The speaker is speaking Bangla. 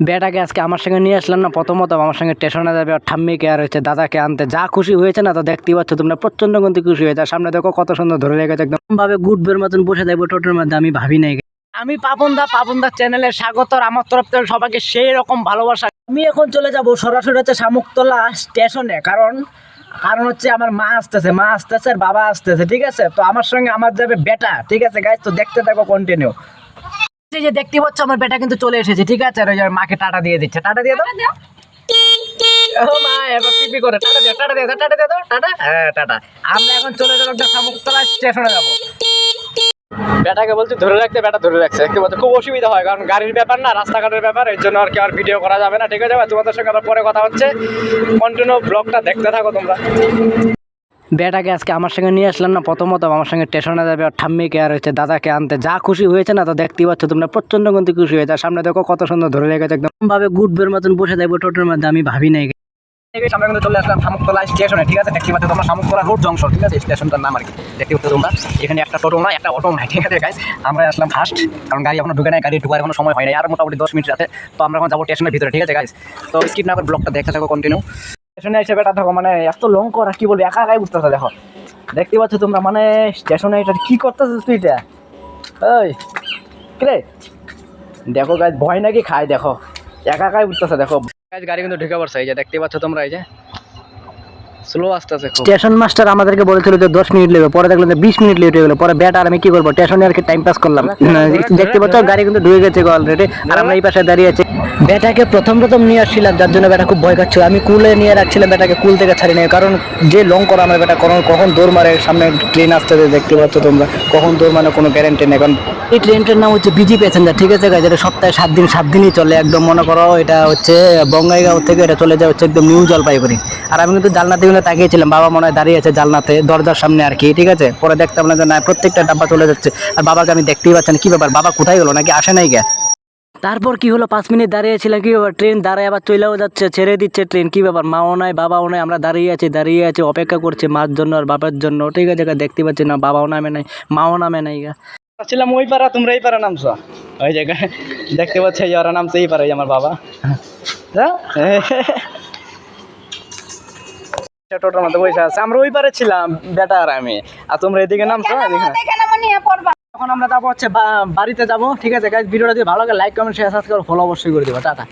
বেটাকে আজকে আমার সঙ্গে নিয়ে আসলাম না, প্রথমত আমার সঙ্গে স্টেশনে যাবে, আর ঠাম্মিকে আর হচ্ছে দাদাকে আনতে। যা খুশি হয়েছে না, তো দেখতেই পাচ্ছ তোমরা প্রচণ্ড কিন্তু খুশি হয়েছে। সামনে দেখো কত সুন্দর ধরে রেখেছে, একদম ভাবে গুডবের মতন বসে থাকব টোটোর মধ্যে, আমি ভাবি নাই। আমি পাপন দা পাপন দা চ্যানেলে স্বাগত, আর আমার তরফ থেকে সবাইকে সেই রকম ভালোবাসা। আমি এখন চলে যাব সরাসরি হচ্ছে শামুকতলা স্টেশনে, কারণ কারণ হচ্ছে আমার মা আসতেছে মা আসতেছে আর বাবা আসতেছে, ঠিক আছে? তো আমার সঙ্গে আমার যাবে বেটা, ঠিক আছে গাইজ তো দেখতে থাকো কন্টিনিউ যে দেখতে পাচ্ছ আমার বেটা কিন্তু চলে এসেছে ঠিক আছে? আর ওই মাকে টাটা দিয়ে দিচ্ছে। টাটা দিয়ে দাও। ও মা এবার পিপি করে। টাটা দিয়ে টাটা দিয়ে টাটা দিয়ে দাও টাটা। হ্যাঁ টাটা। আমরা এখন চলে যাব একটা শামুকতলা স্টেশনে যাব। বেটাকে বলছি ধরে রাখতে বেটা ধরে রাখছে। দেখতে পাচ্ছ খুব অসুবিধা হয় কারণ গাড়ির ব্যাপার না রাস্তাঘাটের ব্যাপার এর জন্য আর কি আর ভিডিও করা যাবে না ঠিক আছে? তোমাদের সঙ্গে আবার পরে কথা হচ্ছে। কন্টিনিউ ব্লগটা দেখতে থাকো তোমরা। বেটাকে আজকে আমার সঙ্গে নিয়ে আসলাম না, প্রথমত আমার সঙ্গে স্টেশনে যাবে আর ঠাম্মিকে আর হচ্ছে দাদাকে আনতে। যা খুশি হয়েছে না তো দেখতেই পাচ্ছ তোমরা প্রচণ্ড কিন্তু খুশি হয়েছে। সামনে দেখো কত সুন্দর ধরে রেখেছে, একদম ভাবে গুডবের মতন বসে থাকব টোটোর মধ্যে, আমি ভাবি নাই। সামনে কিন্তু চলে আসলাম শামুকতলা স্টেশনে ঠিক আছে? দেখতে পাচ্ছ তোমরা শামুকতলা রোড জংশন ঠিক আছে? স্টেশনটার নাম আর কি। দেখতে পাচ্ছ তোমরা, এখানে একটা টোটো না একটা অটো নাই, ঠিক আছে গাইস আমরা আসলাম ফার্স্ট কারণ গাড়ি এখনও ঢুকে নাই, গাড়ি ঢুকার কোনো সময় হয় নাই, আর মোটামুটি দশ মিনিট রাতে তো আমরা এখন যাব স্টেশনের ভিতরে, ঠিক আছে গাইস তো স্কিপ না করে ব্লগটা দেখতে থাকো কন্টিনিউ স্টেশনে এসে বেটা দেখো মানে এত লং করা, কি বলব, একা একাই বুঝতেছে, দেখো। দেখতে পাচ্ছ তোমরা মানে স্টেশনে এটা কি করতেছিস তুই এটা? ওই কিরে দেখো গাছ ভয় নাকি খায়, দেখো। একা একাই উঠতেছে, দেখো। গাছ গাড়ি কিন্তু ঢুকে পড়ছে, এই যে দেখতে পাচ্ছ তোমরা, এই যে। স্লো আসতেছে স্টেশন মাস্টার আমাদেরকে বলেছিল যে দশ মিনিট লেগে পরে দেখলাম যে বিশ মিনিট লেট হয়ে গেলো। পরে ব্যাট আর আমি কি করব? স্টেশনে আর কি টাইম পাস করলাম। দেখতে পাচ্ছ, গাড়ি কিন্তু ঢুকে গেছে অলরেডি আর আমরা এই পাশে দাঁড়িয়ে আছি। বেটাকে প্রথম প্রথম নিয়ে আসছিলাম, যার জন্য বেটা খুব ভয় খাচ্ছিল। আমি কুলে নিয়ে রাখছিলাম বেটাকে কুল থেকে ছাড়ি নাই। কারণ যে লং করা আমার বেটা কখন কখন দৌড় মারে, সামনে ট্রেন আসতেছে দেখতে পাচ্ছ তোমরা। কখন দৌড় মানে কোনো গ্যারেন্টি নেই। কারণ এই ট্রেনটার নাম হচ্ছে বিজি প্যাসেঞ্জার ঠিক আছে গাছ এটা সপ্তাহে সাত দিন সাত দিনই চলে একদম। মনে করো, এটা হচ্ছে বঙ্গাইগাঁও থেকে, এটা চলে যায় হচ্ছে একদম নিউ জলপাইগুড়ি আর আমি কিন্তু জালনাতে কিন্তু তাকিয়েছিলাম বাবা মনে হয় দাঁড়িয়ে আছে জালনাতে দরজার সামনে আর কি ঠিক আছে? পরে দেখতাম না যে না প্রত্যেকটা ডাব্বা চলে যাচ্ছে। আর বাবাকে আমি দেখতেই পাচ্ছি না কি ব্যাপার বাবা কোথায় গেলো নাকি আসে নাই কে? তারপর কি হলো? পাঁচ মিনিট দাঁড়িয়েছিলাম কি ব্যাপার ট্রেন দাঁড়ায় আবার চলেও যাচ্ছে ছেড়ে দিচ্ছে ট্রেন কি ব্যাপার? মাও নাই বাবাও নাই আমরা দাঁড়িয়ে আছি দাঁড়িয়ে আছি অপেক্ষা করছি মার জন্য আর বাবার জন্য ঠিক আছে দেখতে পাচ্ছি না বাবাও নামে নাই মাও নামে নাই গা ছিলাম ওই পাড়া তোমরা এই পাড়া নামছো? ওই জায়গায় দেখতে পাচ্ছি ওরা নামছে এই পাড়া আমার বাবা। যা। টোটোর মধ্যে বসে আছে। আমরা ওই পারে ছিলাম বেটা আর আমি। আর তোমরা এদিকে নামছো? এখন আমরা যাব হচ্ছে বাড়িতে যাব ঠিক আছে? গাইজ ভিডিওটা যদি ভালো লাগে like comment share subscribe follow অবশ্যই করে দেবো। টাটা।